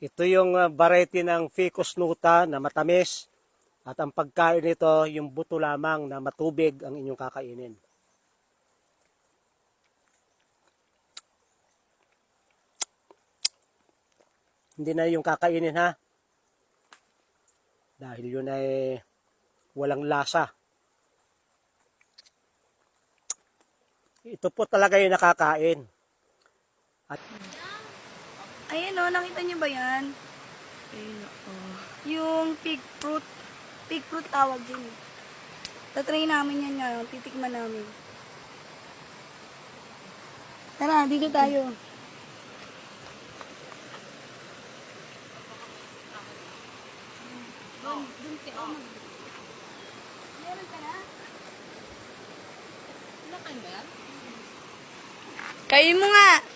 Ito yung uh, variety ng ficus nuta na matamis. At ang pagkain nito, yung buto lamang na matubig ang inyong kakainin. Hindi na yung kakainin ha. Dahil yun ay walang lasa. Ito po talaga yung nakakain. Ayan o, nakita niyo ba yan? Ayun, oh. Yung pig fruit. Pig fruit tawag din. Tatry namin yan ngayon. Titikman namin. Tara, dito tayo. Kain mo nga.